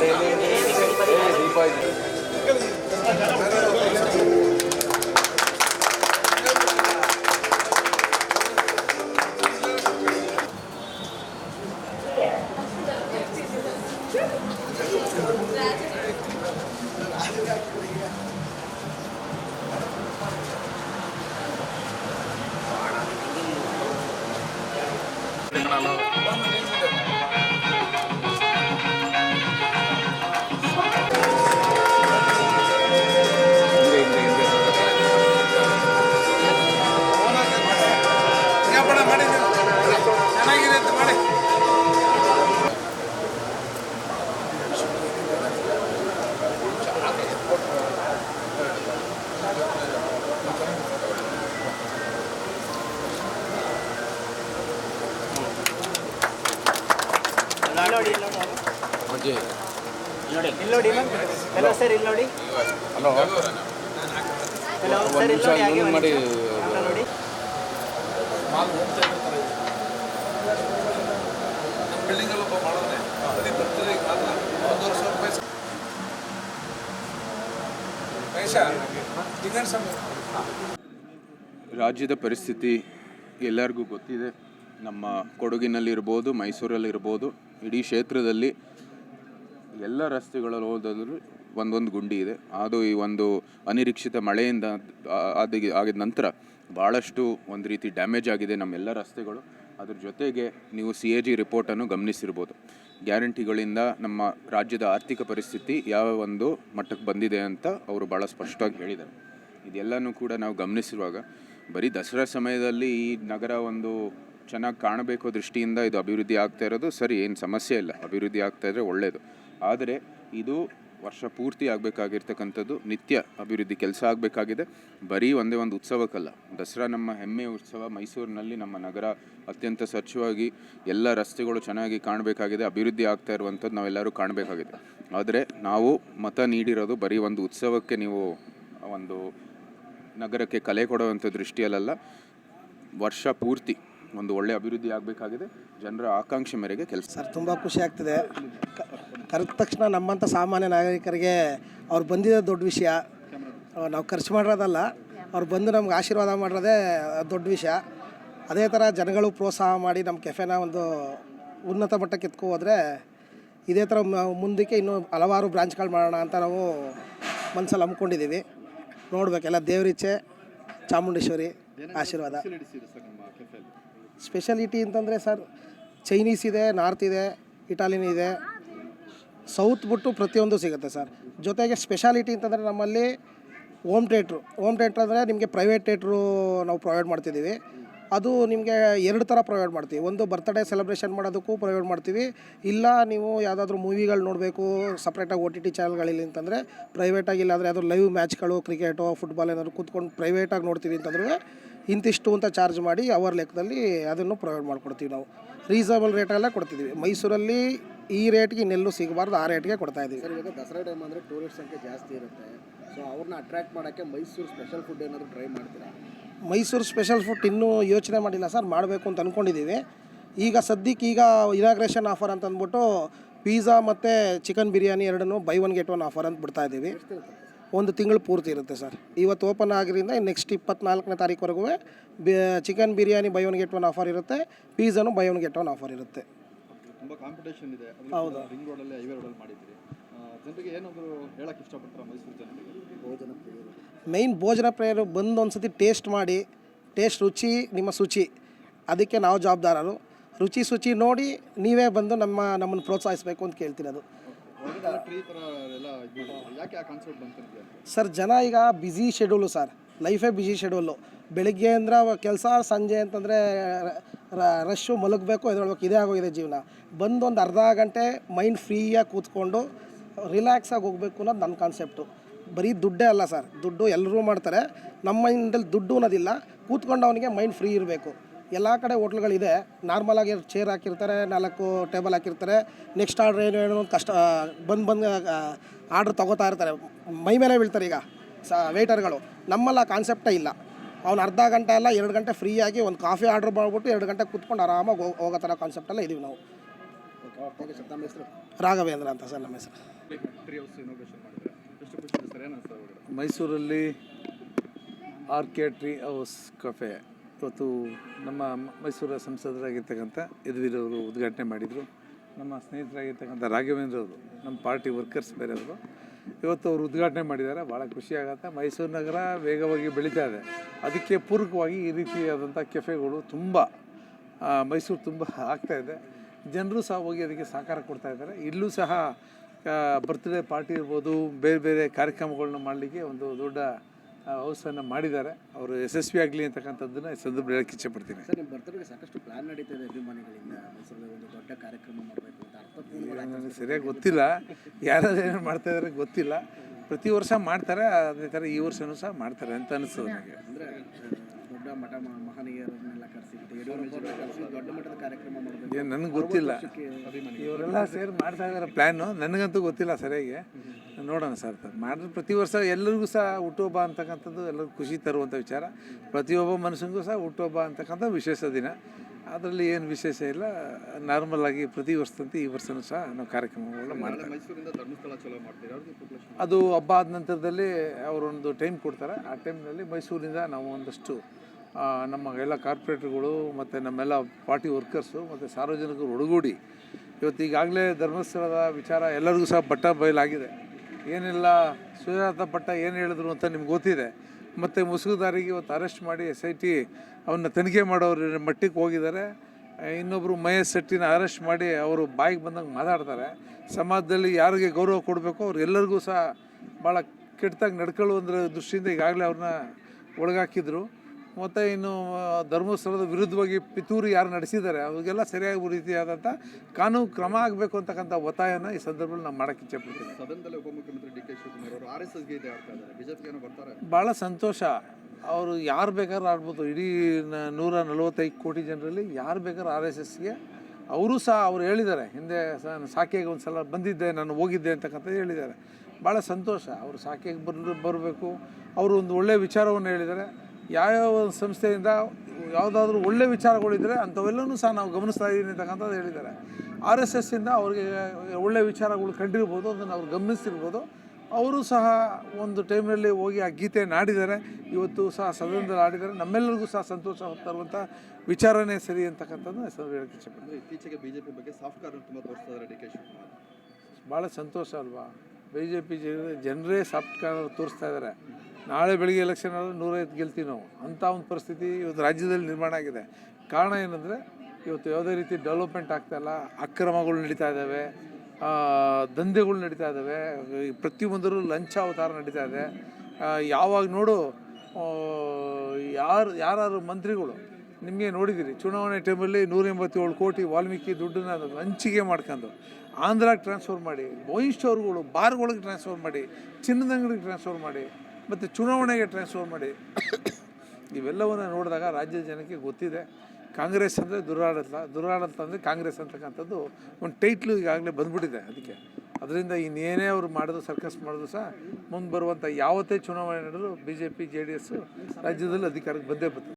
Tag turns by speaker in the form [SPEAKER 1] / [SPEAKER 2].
[SPEAKER 1] 哎，哎，哎，哎，哎，迪拜。
[SPEAKER 2] ಇಲ್ಲಿ ನೋಡಿ hello sir ಇಲ್ಲಿ ನೋಡಿ
[SPEAKER 3] ಹಲೋ
[SPEAKER 2] ಹಲೋ
[SPEAKER 3] ಒಂದು
[SPEAKER 2] ಸರ್ ಇಲ್ಲಿ ನೋಡಿ. ಹಾಗೆ
[SPEAKER 3] ಮಾಡಿ
[SPEAKER 2] ನಿಮಿಷ. ಹಲೋ ನೋಡಿ
[SPEAKER 1] ಬಿಲ್ಡಿಂಗ್ ಅಲ್ಲಿ ಒಬ್ಬ ಮಾಡೋನೆ ಅದೇ ಬರ್ತಾರೆ ಒಂದೂವರೆ ಸಾವಿರ ರೂಪಾಯಿ ಸ- ಮಹೇಶ
[SPEAKER 3] ರಾಜ್ಯದ ಪರಿಸ್ಥಿತಿ ಎಲ್ಲರಿಗೂ ಗೊತ್ತಿದೆ. ನಮ್ಮ ಕೊಡಗಿನಲ್ಲಿರ್ಬೋದು ಮೈಸೂರಲ್ಲಿರ್ಬೋದು ಇಡೀ ಕ್ಷೇತ್ರದಲ್ಲಿ ಎಲ್ಲ ರಸ್ತೆಗಳಲ್ಲಿ ಹೋದಾದರೂ ಒಂದೊಂದು ಗುಂಡಿ ಇದೆ. ಅದು ಈ ಒಂದು ಅನಿರೀಕ್ಷಿತ ಮಳೆಯಿಂದ ಆದ ಆಗಿದ ನಂತರ ಭಾಳಷ್ಟು ಒಂದು ರೀತಿ ಡ್ಯಾಮೇಜ್ ಆಗಿದೆ ನಮ್ಮೆಲ್ಲ ರಸ್ತೆಗಳು. ಅದ್ರ ಜೊತೆಗೆ ನೀವು ಸಿ ಎ ಜಿ ರಿಪೋರ್ಟನ್ನು ಗಮನಿಸಿರ್ಬೋದು. ಗ್ಯಾರಂಟಿಗಳಿಂದ ನಮ್ಮ ರಾಜ್ಯದ ಆರ್ಥಿಕ ಪರಿಸ್ಥಿತಿ ಯಾವ ಒಂದು ಮಟ್ಟಕ್ಕೆ ಬಂದಿದೆ ಅಂತ ಅವರು ಭಾಳ ಸ್ಪಷ್ಟವಾಗಿ ಹೇಳಿದ್ದಾರೆ. ಇದೆಲ್ಲನೂ ಕೂಡ ನಾವು ಗಮನಿಸಿರುವಾಗ ಬರೀ ದಸರಾ ಸಮಯದಲ್ಲಿ ಈ ನಗರ ಒಂದು ಚೆನ್ನಾಗಿ ಕಾಣಬೇಕು ದೃಷ್ಟಿಯಿಂದ ಇದು ಅಭಿವೃದ್ಧಿ ಆಗ್ತಾ ಇರೋದು ಸರಿ, ಏನು ಸಮಸ್ಯೆ ಇಲ್ಲ. ಅಭಿವೃದ್ಧಿ ಆಗ್ತಾ ಇದ್ರೆ ಒಳ್ಳೆಯದು ಆದರೆ ಇದು ವರ್ಷ ಪೂರ್ತಿ ಆಗಬೇಕಾಗಿರ್ತಕ್ಕಂಥದ್ದು ನಿತ್ಯ ಅಭಿವೃದ್ಧಿ ಕೆಲಸ ಆಗಬೇಕಾಗಿದೆ. ಬರೀ ಒಂದೇ ಒಂದು ಉತ್ಸವಕ್ಕಲ್ಲ, ದಸರಾ ನಮ್ಮ ಹೆಮ್ಮೆಯ ಉತ್ಸವ, ಮೈಸೂರಿನಲ್ಲಿ ನಮ್ಮ ನಗರ ಅತ್ಯಂತ ಸ್ವಚ್ಛವಾಗಿ ಎಲ್ಲ ರಸ್ತೆಗಳು ಚೆನ್ನಾಗಿ ಕಾಣಬೇಕಾಗಿದೆ, ಅಭಿವೃದ್ಧಿ ಆಗ್ತಾ ಇರುವಂಥದ್ದು ನಾವೆಲ್ಲರೂ ಕಾಣಬೇಕಾಗಿದೆ. ಆದರೆ ನಾವು ಮತ ನೀಡಿರೋದು ಬರೀ ಒಂದು ಉತ್ಸವಕ್ಕೆ ನೀವು ಒಂದು ನಗರಕ್ಕೆ ಕಲೆ ಕೊಡುವಂಥ ದೃಷ್ಟಿಯಲ್ಲ ವರ್ಷ ಪೂರ್ತಿ ಒಂದು ಒಳ್ಳೆ ಅಭಿವೃದ್ಧಿ ಆಗಬೇಕಾಗಿದೆ, ಜನರ ಆಕಾಂಕ್ಷೆ ಮೇರೆಗೆ ಕೆಲಸ.
[SPEAKER 4] ಸರ್, ತುಂಬ ಖುಷಿ ಆಗ್ತಿದೆ. ಕರೆದ ತಕ್ಷಣ ನಮ್ಮಂಥ ಸಾಮಾನ್ಯ ನಾಗರಿಕರಿಗೆ ಅವ್ರು ಬಂದಿದ್ದ ದೊಡ್ಡ ವಿಷಯ. ನಾವು ಖರ್ಚು ಮಾಡಿರೋದಲ್ಲ ಅವ್ರು ಬಂದು ನಮ್ಗೆ ಆಶೀರ್ವಾದ ಮಾಡಿರೋದೇ ದೊಡ್ಡ ವಿಷಯ. ಅದೇ ಥರ ಜನಗಳು ಪ್ರೋತ್ಸಾಹ ಮಾಡಿ ನಮ್ಮ ಕೆಫೆನ ಒಂದು ಉನ್ನತ ಮಟ್ಟಕ್ಕೆ ಎತ್ಕೊ ಹೋದರೆ ಇದೇ ಥರ ಮುಂದಕ್ಕೆ ಇನ್ನೂ ಹಲವಾರು ಬ್ರಾಂಚ್ಗಳು ಮಾಡೋಣ ಅಂತ ನಾವು ಮನಸ್ಸಲ್ಲಿ ಹಮ್ಮಿಕೊಂಡಿದ್ದೀವಿ. ನೋಡಬೇಕೆಲ್ಲ ದೇವರಿಚ್ಛೆ ಚಾಮುಂಡೇಶ್ವರಿ ಆಶೀರ್ವಾದ. ಸ್ಪೆಷಾಲಿಟಿ ಅಂತಂದರೆ ಸರ್ ಚೈನೀಸ್ ಇದೆ ನಾರ್ತ್ ಇದೆ ಇಟಾಲಿಯನ್ ಇದೆ. ಸೌತ್ ಬಿಟ್ಟು ಪ್ರತಿಯೊಂದು ಸಿಗುತ್ತೆ ಸರ್. ಜೊತೆಗೆ ಸ್ಪೆಷಾಲಿಟಿ ಅಂತಂದರೆ ನಮ್ಮಲ್ಲಿ ಓಮ್ ಥಿಯೇಟ್ರು ಓಮ್ ಥಿಯೇಟ್ರ್ ಅಂದರೆ ನಿಮಗೆ ಪ್ರೈವೇಟ್ ಥಿಯೇಟ್ರು ನಾವು ಪ್ರೊವೈಡ್ ಮಾಡ್ತಿದ್ದೀವಿ. ಅದು ನಿಮಗೆ ಎರಡು ಥರ ಪ್ರೊವೈಡ್ ಮಾಡ್ತೀವಿ. ಒಂದು ಬರ್ತ್ಡೇ ಸೆಲೆಬ್ರೇಷನ್ ಮಾಡೋದಕ್ಕೂ ಪ್ರೊವೈಡ್ ಮಾಡ್ತೀವಿ. ಇಲ್ಲ ನೀವು ಯಾವುದಾದ್ರೂ ಮೂವಿಗಳು ನೋಡಬೇಕು ಸಪ್ರೇಟಾಗಿ ಓ ಟಿ ಟಿ ಚಾನಲ್ಗಳಿಲ್ಲ ಅಂತಂದರೆ ಪ್ರೈವೇಟಾಗಿ ಇಲ್ಲಾಂದರೆ ಯಾವ್ದಾದ್ರು ಲೈವ್ ಮ್ಯಾಚ್ಗಳು ಕ್ರಿಕೆಟು ಫುಟ್ಬಾಲ್ ಏನಾದ್ರು ಕೂತ್ಕೊಂಡು ಪ್ರೈವೇಟಾಗಿ ನೋಡ್ತೀವಿ ಅಂತಂದ್ರೆ ಇಂತಿಷ್ಟು ಅಂತ ಚಾರ್ಜ್ ಮಾಡಿ ಅವರ್ ಲೆಕ್ಕದಲ್ಲಿ ಅದನ್ನು ಪ್ರೊವೈಡ್ ಮಾಡಿಕೊಡ್ತೀವಿ ನಾವು. ರೀಸನಬಲ್ ರೇಟಲ್ಲೇ ಕೊಡ್ತಿದ್ದೀವಿ. ಮೈಸೂರಲ್ಲಿ ಈ ರೇಟ್ಗೆ ಇನ್ನೆಲ್ಲೂ ಸಿಗಬಾರ್ದು ಆ ರೇಟ್ಗೆ ಕೊಡ್ತಾ ಇದ್ದೀವಿ.
[SPEAKER 5] ಸರ್ ಇವಾಗ ದಸರಾ ಟೈಮ್ ಅಂದರೆ ಟೂರಿಸ್ಟ್ ಸಂಖ್ಯೆ ಜಾಸ್ತಿ ಇರುತ್ತೆ. ಸೊ ಅವ್ರನ್ನ ಅಟ್ರಾಕ್ಟ್ ಮಾಡೋಕ್ಕೆ ಮೈಸೂರು ಸ್ಪೆಷಲ್ ಫುಡ್ ಏನಾದರೂ ಟ್ರೈ ಮಾಡ್ತೀರಾ?
[SPEAKER 4] ಮೈಸೂರು ಸ್ಪೆಷಲ್ ಫುಡ್ ಇನ್ನೂ ಯೋಚನೆ ಮಾಡಿಲ್ಲ ಸರ್ ಮಾಡಬೇಕು ಅಂತ ಅಂದ್ಕೊಂಡಿದ್ದೀವಿ ಈಗ ಸದ್ಯಕ್ಕೆ ಈಗ ಇನಾಗ್ರೇಷನ್ ಆಫರ್ ಅಂತ ಅಂದ್ಬಿಟ್ಟು ಪಿಜ್ಜಾ ಮತ್ತು ಚಿಕನ್ ಬಿರಿಯಾನಿ ಎರಡನ್ನೂ buy one get one offer ಅಂತ ಬಿಡ್ತಾ ಇದ್ದೀವಿ. ಒಂದು ತಿಂಗಳು ಪೂರ್ತಿ ಇರುತ್ತೆ ಸರ್. ಇವತ್ತು ಓಪನ್ ಆಗಿರಿಂದ ನೆಕ್ಸ್ಟ್ ಇಪ್ಪತ್ನಾಲ್ಕನೇ ತಾರೀಕುವರೆಗೂ chicken biryani buy one get one offer ಇರುತ್ತೆ. ಪಿಜ್ಜಾನು buy one get one offer ಇರುತ್ತೆ.
[SPEAKER 6] ತುಂಬ ಕಾಂಪಿಟೇಷನ್ ಇದೆ.
[SPEAKER 4] ಹೌದು.
[SPEAKER 6] ರಿಂಗ್ ರೋಡಲ್ಲಿ ಹೈವೇ ರೋಡಲ್ಲಿ ಮಾಡಿದ್ದೀರಿ. ಜನರಿಗೆ ಏನಾದರೂ ಹೇಳಕ್ಕೆ ಇಷ್ಟಪಡ್ತಾರೆ ಮೈಸೂರು ಜನರಿಗೆ?
[SPEAKER 5] ಭೋಜನ ಪ್ರಿಯರು.
[SPEAKER 4] ಮೈನ್ ಭೋಜನ ಪ್ರಿಯರು ಬಂದು ಒಂದು ಸತಿ ಟೇಸ್ಟ್ ಮಾಡಿ ಟೇಸ್ಟ್ ರುಚಿ ನಿಮ್ಮ ಶುಚಿ. ಅದಕ್ಕೆ ನಾವು ಜವಾಬ್ದಾರರು. ರುಚಿ ಶುಚಿ ನೋಡಿ ನೀವೇ ಬಂದು ನಮ್ಮ ನಮ್ಮನ್ನು ಪ್ರೋತ್ಸಾಹಿಸಬೇಕು ಅಂತ ಕೇಳ್ತಿರೋದು ಸರ್, ಜನ ಈಗ ಬ್ಯುಸಿ ಶೆಡ್ಯೂಲು ಸರ್. ಲೈಫೇ ಬ್ಯುಸಿ ಶೆಡ್ಯೂಲು ಬೆಳಿಗ್ಗೆ ಅಂದ್ರೆ ಕೆಲಸ, ಸಂಜೆ ಅಂತಂದರೆ ರಶ್ಶು ಮಲಗಬೇಕು ಎದ್ದೇಳ್ಬೇಕು ಇದೇ ಆಗೋಗಿದೆ ಜೀವನ. ಬಂದು ಒಂದು ಅರ್ಧ ಗಂಟೆ ಮೈಂಡ್ ಫ್ರೀಯಾಗಿ ಕೂತ್ಕೊಂಡು ರಿಲ್ಯಾಕ್ಸಾಗಿ ಹೋಗಬೇಕು ಅನ್ನೋದು ನನ್ನ ಕಾನ್ಸೆಪ್ಟು ಬರೀ ದುಡ್ಡೇ ಅಲ್ಲ ಸರ್. ದುಡ್ಡು ಎಲ್ಲರೂ ಮಾಡ್ತಾರೆ. ನಮ್ಮ ಮೈಂಡಲ್ಲಿ ದುಡ್ಡು ಅನ್ನೋದಿಲ್ಲ. ಕೂತ್ಕೊಂಡು ಅವನಿಗೆ ಮೈಂಡ್ ಫ್ರೀ ಇರಬೇಕು. ಎಲ್ಲ ಕಡೆ ಹೋಟ್ಲ್ಗಳಿದೆ ನಾರ್ಮಲಾಗಿ ಚೇರ್ ಹಾಕಿರ್ತಾರೆ ನಾಲ್ಕು ಟೇಬಲ್ ಹಾಕಿರ್ತಾರೆ. ನೆಕ್ಸ್ಟ್ ಆರ್ಡ್ರ್ ಏನು ಏನು ಅಂತ ಕಷ್ಟ ಬಂದು ಬಂದು ಆರ್ಡ್ರ್ ತಗೋತಾ ಇರ್ತಾರೆ. ಮೈ ಮೇಲೆ ಬೀಳ್ತಾರೆ ಈಗ ಸ ವೇಟರ್ಗಳು ನಮ್ಮಲ್ಲಿ ಆ ಕಾನ್ಸೆಪ್ಟೇ ಇಲ್ಲ. ಅವ್ನು ಅರ್ಧ ಗಂಟೆ ಅಲ್ಲ ಎರಡು ಗಂಟೆ ಫ್ರೀಯಾಗಿ ಒಂದು ಕಾಫಿ ಆರ್ಡ್ರ್ ಮಾಡಿಬಿಟ್ಟು ಎರಡು ಗಂಟೆ ಕೂತ್ಕೊಂಡು ಆರಾಮಾಗಿ ಹೋಗಿ ಹೋಗೋ ಥರ ಕಾನ್ಸೆಪ್ಟೆಲ್ಲ ಇದೀವಿ ನಾವು. ರಾಘವೇಂದ್ರ ಅಂತ ಸರ್ ನಮ್ಮ ಹೆಸರು.
[SPEAKER 7] ಮೈಸೂರಲ್ಲಿ R K tree house cafe ಇವತ್ತು ನಮ್ಮ ಮೈಸೂರ ಸಂಸದರಾಗಿರ್ತಕ್ಕಂಥ ಯದುವೀರವರು ಉದ್ಘಾಟನೆ ಮಾಡಿದರು. ನಮ್ಮ ಸ್ನೇಹಿತರಾಗಿರ್ತಕ್ಕಂಥ ರಾಘವೇಂದ್ರ ಅವರು, ನಮ್ಮ ಪಾರ್ಟಿ ವರ್ಕರ್ಸ್ ಬೇರೆಯವರು ಇವತ್ತು ಅವರು ಉದ್ಘಾಟನೆ ಮಾಡಿದ್ದಾರೆ. ಭಾಳ ಖುಷಿಯಾಗತ್ತೆ ಮೈಸೂರು ನಗರ ವೇಗವಾಗಿ ಬೆಳೀತಾ ಇದೆ. ಅದಕ್ಕೆ ಪೂರಕವಾಗಿ ಈ ರೀತಿಯಾದಂಥ ಕೆಫೆಗಳು ತುಂಬ ಮೈಸೂರು ತುಂಬ ಆಗ್ತಾಯಿದೆ ಜನರು ಸಹ ಹೋಗಿ ಅದಕ್ಕೆ ಸಹಕಾರ ಕೊಡ್ತಾ ಇದ್ದಾರೆ. ಇಲ್ಲೂ ಸಹ ಬರ್ತ್ಡೇ ಪಾರ್ಟಿ ಇರ್ಬೋದು, ಬೇರೆ ಬೇರೆ ಕಾರ್ಯಕ್ರಮಗಳನ್ನ ಮಾಡಲಿಕ್ಕೆ ಒಂದು ದೊಡ್ಡ ಹೌಸನ್ನು ಮಾಡಿದ್ದಾರೆ. ಅವರು ಯಶಸ್ವಿ ಆಗಲಿ ಅಂತಕ್ಕಂಥದ್ದನ್ನ ಈ ಸಂದರ್ಭ ಹೇಳಕ್ಕೆ ಇಚ್ಛೆಪಡ್ತೀನಿ
[SPEAKER 5] ಸರ್ ನಿಮ್ಮ ಬರ್ತಡೆಗೆ ಸಾಕಷ್ಟು ಪ್ಲಾನ್ ನಡೀತಾ ಇದೆ ಅಭಿಮಾನಿಗಳಿಂದ. ಮೈಸೂರಲ್ಲಿ ಒಂದು ದೊಡ್ಡ ಕಾರ್ಯಕ್ರಮ ಮಾಡಬೇಕು ಅಂತ ಅರ್ಥಪೂರ್ಣ
[SPEAKER 7] ನನಗೆ ಸರಿಯಾಗಿ ಗೊತ್ತಿಲ್ಲ. ಯಾರ್ಯಾರು ಏನು ಮಾಡ್ತಾ ಇದ್ದಾರೆ ಗೊತ್ತಿಲ್ಲ. ಪ್ರತಿ ವರ್ಷ ಮಾಡ್ತಾರೆ ಅದೇ ಥರ ಈ ವರ್ಷನೂ ಸಹ ಮಾಡ್ತಾರೆ ಅಂತ ಅನಿಸ್ತದೆ ನನಗೆ.
[SPEAKER 5] ಅಂದರೆ ದೊಡ್ಡ ಮಠ ಮ-
[SPEAKER 7] ಏನು ನನಗೆ ಗೊತ್ತಿಲ್ಲ. ಇವರೆಲ್ಲ ಸೇರಿ ಮಾಡ್ತಾ ಇದ್ದಾರೆ ಪ್ಲ್ಯಾನು ನನಗಂತೂ ಗೊತ್ತಿಲ್ಲ ಸರಿಯಾಗಿ. ನೋಡೋಣ ಸರ್. ಮಾಡಿದ್ರೆ ಪ್ರತಿ ವರ್ಷ ಎಲ್ಲರಿಗೂ ಸಹ ಹುಟ್ಟುಹಬ್ಬ ಅಂತಕ್ಕಂಥದ್ದು ಎಲ್ಲರಿಗೂ ಖುಷಿ ತರುವಂಥ ವಿಚಾರ. ಪ್ರತಿಯೊಬ್ಬ ಮನುಷ್ಯನಿಗೂ ಸಹ ಹುಟ್ಟುಹಬ್ಬ ಅಂತಕ್ಕಂಥ ವಿಶೇಷ ದಿನ. ಅದರಲ್ಲಿ ಏನು ವಿಶೇಷ ಇಲ್ಲ. ನಾರ್ಮಲ್ ಆಗಿ ಪ್ರತಿ ವರ್ಷದಂತೆ ಈ ವರ್ಷನೂ ಸಹ ನಾವು ಕಾರ್ಯಕ್ರಮಗಳನ್ನ
[SPEAKER 6] ಮಾಡ್ತೀವಿ.
[SPEAKER 7] ಅದು ಹಬ್ಬ ಆದ ನಂತರದಲ್ಲಿ ಅವರೊಂದು ಟೈಮ್ ಕೊಡ್ತಾರೆ. ಆ ಟೈಮ್ನಲ್ಲಿ ಮೈಸೂರಿಂದ ನಾವು ಒಂದಷ್ಟು ನಮ್ಮ ಎಲ್ಲ ಕಾರ್ಪೊರೇಟ್ರುಗಳು ಮತ್ತು ನಮ್ಮೆಲ್ಲ ಪಾರ್ಟಿ ವರ್ಕರ್ಸು ಮತ್ತು ಸಾರ್ವಜನಿಕರು ಒಡಗೂಡಿ ಇವತ್ತು ಈಗಾಗಲೇ ಧರ್ಮಸ್ಥಳದ ವಿಚಾರ ಎಲ್ಲರಿಗೂ ಸಹ ಬಟ್ಟ ಬಯಲಾಗಿದೆ. ಏನೆಲ್ಲ ಸುಜಾತ ಭಟ್ಟ ಏನು ಹೇಳಿದ್ರು ಅಂತ ನಿಮ್ಗೆ ಗೊತ್ತಿದೆ. ಮತ್ತು ಮುಸುಗುದಾರಿಗೆ ಇವತ್ತು ಅರೆಸ್ಟ್ ಮಾಡಿ ಎಸ್ ಐ ಟಿ ಅವನ್ನ ತನಿಖೆ ಮಾಡೋರು ಮಟ್ಟಿಗೆ ಹೋಗಿದ್ದಾರೆ. ಇನ್ನೊಬ್ಬರು ಮಹೇಶ್ ಶೆಟ್ಟಿನ ಅರೆಸ್ಟ್ ಮಾಡಿ ಅವರು ಬಾಯಿಗೆ ಬಂದಂಗೆ ಮಾತಾಡ್ತಾರೆ. ಸಮಾಜದಲ್ಲಿ ಯಾರಿಗೆ ಗೌರವ ಕೊಡಬೇಕು ಅವ್ರು ಎಲ್ಲರಿಗೂ ಸಹ ಭಾಳ ಕೆಟ್ಟದಾಗಿ ನಡ್ಕೊಳ್ಳುವಂದ್ರ ದೃಷ್ಟಿಯಿಂದ ಈಗಾಗಲೇ ಅವ್ರನ್ನ ಒಳಗಾಕಿದ್ರು. ಮತ್ತು ಇನ್ನು ಧರ್ಮಸ್ಥಳದ ವಿರುದ್ಧವಾಗಿ ಪಿತೂರು ಯಾರು ನಡೆಸಿದ್ದಾರೆ ಅವರಿಗೆಲ್ಲ ಸರಿಯಾಗಿ ರೀತಿಯಾದಂಥ ಕಾನೂನು ಕ್ರಮ ಆಗಬೇಕು ಅಂತಕ್ಕಂಥ ಒತ್ತಾಯನ ಈ ಸಂದರ್ಭದಲ್ಲಿ ನಾವು ಮಾಡೋಕ್ಕೆ ಇಚ್ಛೆಪಡ್ತೀನಿ
[SPEAKER 6] ಸದನದಲ್ಲಿ ಉಪಮುಖ್ಯಮಂತ್ರಿ ಡಿ ಕೆ ಶಿವಕುಮಾರ್ ಅವರು ಆರ್ ಎಸ್ ಎಸ್ಗೆ ಇದೆ ಬಿಜೆಪಿಗೆ ಬರ್ತಾರೆ.
[SPEAKER 7] ಭಾಳ ಸಂತೋಷ. ಅವರು ಯಾರು ಬೇಕಾದ್ರೂ ಆಡ್ಬೋದು ಇಡೀ ನೂರ ನಲವತ್ತೈದು ಕೋಟಿ ಜನರಲ್ಲಿ ಯಾರು ಬೇಕಾದ್ರೂ ಆರ್ ಎಸ್ ಎಸ್ಗೆ ಅವರು ಸಹ ಅವ್ರು ಹೇಳಿದ್ದಾರೆ ಹಿಂದೆ ಸಾಕೆಗೆ ಒಂದು ಸಲ ಬಂದಿದ್ದೆ ನಾನು ಹೋಗಿದ್ದೆ ಅಂತಕ್ಕಂಥದ್ದು ಹೇಳಿದ್ದಾರೆ. ಭಾಳ ಸಂತೋಷ. ಅವರು ಸಾಕೆಗೆ ಬರ್ ಬರಬೇಕು. ಅವರು ಒಂದು ಒಳ್ಳೆಯ ವಿಚಾರವನ್ನು ಹೇಳಿದ್ದಾರೆ. ಯಾವ್ಯಾವ ಸಂಸ್ಥೆಯಿಂದ ಯಾವುದಾದ್ರೂ ಒಳ್ಳೆ ವಿಚಾರಗಳಿದ್ದರೆ ಅಂಥವೆಲ್ಲವೂ ಸಹ ನಾವು ಗಮನಿಸ್ತಾ ಇದ್ದೀನಿ ಅಂತಕ್ಕಂಥದ್ದು ಹೇಳಿದ್ದಾರೆ. ಆರ್ ಎಸ್ ಎಸ್ಸಿಂದ ಅವ್ರಿಗೆ ಒಳ್ಳೆಯ ವಿಚಾರಗಳು ಕಂಡಿರ್ಬೋದು ಅದನ್ನು ಅವ್ರು ಗಮನಿಸಿರ್ಬೋದು ಅವರು ಸಹ ಒಂದು ಟೈಮ್ನಲ್ಲಿ ಹೋಗಿ ಆ ಗೀತೆಯನ್ನು ಆಡಿದ್ದಾರೆ ಇವತ್ತು ಸಹ ಸದನದಲ್ಲಿ ಆಡಿದ್ದಾರೆ ನಮ್ಮೆಲ್ಲರಿಗೂ ಸಹ ಸಂತೋಷ ತರುವಂಥ ವಿಚಾರನೇ ಸರಿ ಅಂತಕ್ಕಂಥದ್ದು ಹೆಸರು ಹೇಳಕ್ಕೆ ಇಷ್ಟಪಡ್ತೀನಿ
[SPEAKER 6] ಬಿ ಇತ್ತೀಚೆಗೆ ಪಿ ಬಗ್ಗೆ ಸಾಫ್ಟ್ ಕಾರ್ನರ್ ತುಂಬ ತೋರಿಸ್ತಾ ಇದ್ದಾರೆ ಡಿ ಕೆ ಶಿವಕುಮಾರ್.
[SPEAKER 7] ಭಾಳ ಸಂತೋಷ ಅಲ್ವಾ? ಬಿ ಜೆ ಪಿ ಜನರೇ ಸಾಫ್ಟ್ ಕಾರ್ನರ್ ತೋರಿಸ್ತಾ ಇದ್ದಾರೆ. ನಾಳೆ ಬೆಳಿಗ್ಗೆ ಎಲೆಕ್ಷನ್ ಆದರೂ ನೂರೈವತ್ತು ಗೆಲ್ತೀವಿ ನಾವು. ಅಂಥ ಒಂದು ಪರಿಸ್ಥಿತಿ ಇವತ್ತು ರಾಜ್ಯದಲ್ಲಿ ನಿರ್ಮಾಣ ಆಗಿದೆ. ಕಾರಣ ಏನಂದರೆ, ಇವತ್ತು ಯಾವುದೇ ರೀತಿ ಡೆವಲಪ್ಮೆಂಟ್ ಆಗ್ತಾ ಇಲ್ಲ, ಅಕ್ರಮಗಳು ನಡೀತಾ ಇದ್ದಾವೆ ದಂಧೆಗಳು ನಡೀತಾ ಇದ್ದಾವೆ, ಈ ಪ್ರತಿಯೊಂದರಲ್ಲೂ ಲಂಚ ಅವತಾರ ನಡೀತಾ ಇದೆ. ಯಾವಾಗ ನೋಡು ಯಾರು ಯಾರು ಮಂತ್ರಿಗಳು ನಿಮಗೆ ನೋಡಿದ್ದೀರಿ ಚುನಾವಣೆ ಟೈಮಲ್ಲಿ ನೂರ ಎಂಬತ್ತೇಳು ಕೋಟಿ ವಾಲ್ಮೀಕಿ ದುಡ್ಡನ್ನ ಹಂಚಿಕೆ ಮಾಡ್ಕೊಂಡು ಆಂಧ್ರಾಗೆ ಟ್ರಾನ್ಸ್ಫರ್ ಮಾಡಿ ಸ್ಟೋರ್ಗಳು ಬಾರ್ಗಳಿಗೆ ಟ್ರಾನ್ಸ್ಫರ್ ಮಾಡಿ, ಚಿನ್ನದಂಗಡಿಗೆ ಟ್ರಾನ್ಸ್ಫರ್ ಮಾಡಿ ಮತ್ತು ಚುನಾವಣೆಗೆ ಟ್ರಾನ್ಸ್ಫರ್ ಮಾಡಿ. ಇವೆಲ್ಲವನ್ನು ನೋಡಿದಾಗ ರಾಜ್ಯದ ಜನಕ್ಕೆ ಗೊತ್ತಿದೆ. ಕಾಂಗ್ರೆಸ್ ಅಂದರೆ ದುರಾಡಳಿತ ದುರಾಡಳಿತ ಅಂದರೆ ಕಾಂಗ್ರೆಸ್ ಅಂತಕ್ಕಂಥದ್ದು ಒಂದು ಟೈಟ್ಲು ಈಗಾಗಲೇ ಬಂದ್ಬಿಟ್ಟಿದೆ ಅದಕ್ಕೆ. ಅದರಿಂದ ಇನ್ನೇನೇ ಅವರು ಮಾಡೋದು ಸರ್ಕಸ್ ಮಾಡೋದು ಸಹ ಮುಂದೆ ಬರುವಂಥ ಯಾವತ್ತೇ ಚುನಾವಣೆ ನಡೆದ್ರು B J P J D S ರಾಜ್ಯದಲ್ಲಿ ಅಧಿಕಾರಕ್ಕೆ ಬಂದೇ ಬರ್ತದೆ.